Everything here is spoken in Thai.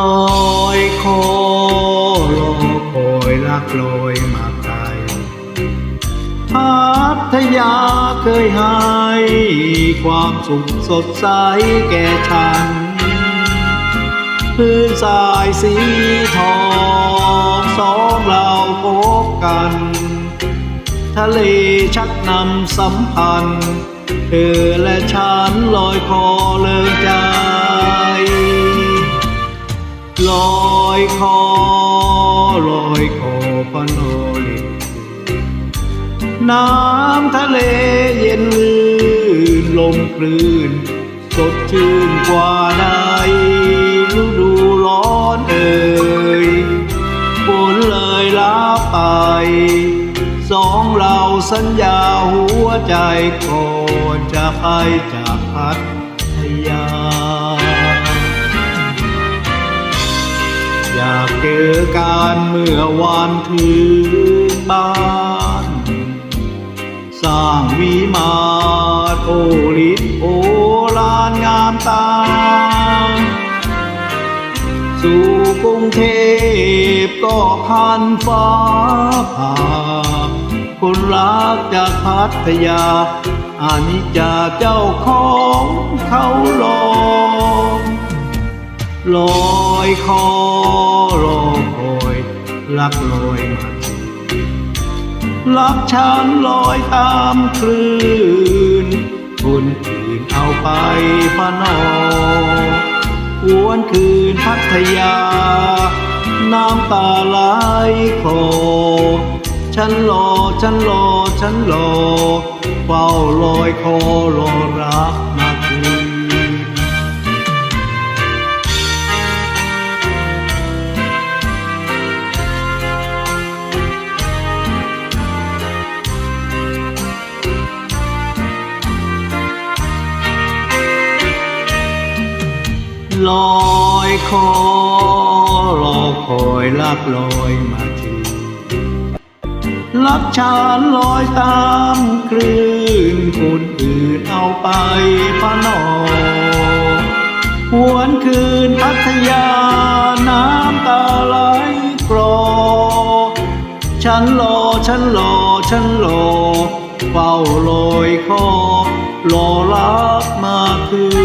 ลอยคอรอคอยลักลอยมาไกลพัทยาเคยให้ความสุขสดใสแก่ฉันพื้นสายสีทองสองเราพบกัน ทะเลชักนำสัมพันธ์ เธอและฉันลอยคอเลิงใจ ลอยคอลอยคอพนอลินน้ำทะเลเย็นลื่นลมคลื่น สดชื่นกว่าใดฤดูร้อนเอ่ยฝนเลยลาไป สองเราสัญญาหัวใจก่อนจะไปจากพัทยา เจอกันเมื่อวานคืนบ้าน สร้างวิมานโอฤทธิ์โอลานงามตา สู่กรุงเทพก็พันฟ้าผ่าคนรักจากพัทยาอานิจจาเจ้าของเขาลองลอยคอ ลักลอยมาลักฉันลอยตามคลื่นคนอื่นเอาไปพะนอหวนคืนพัทยา น้ำตาไหลคลอฉันรอฉันรอฉันรอเฝ้าลอยคอรอรัก ลอยคอรอคอยลักลอยมาถึงลักฉันลอยตามคลื่นคนอื่นเอาไปพะนอหวนคืนพัทยาน้ำตาไหลกรอ ฉันรอฉันรอฉันรอเฝ้าลอยคอรอรักมาคืน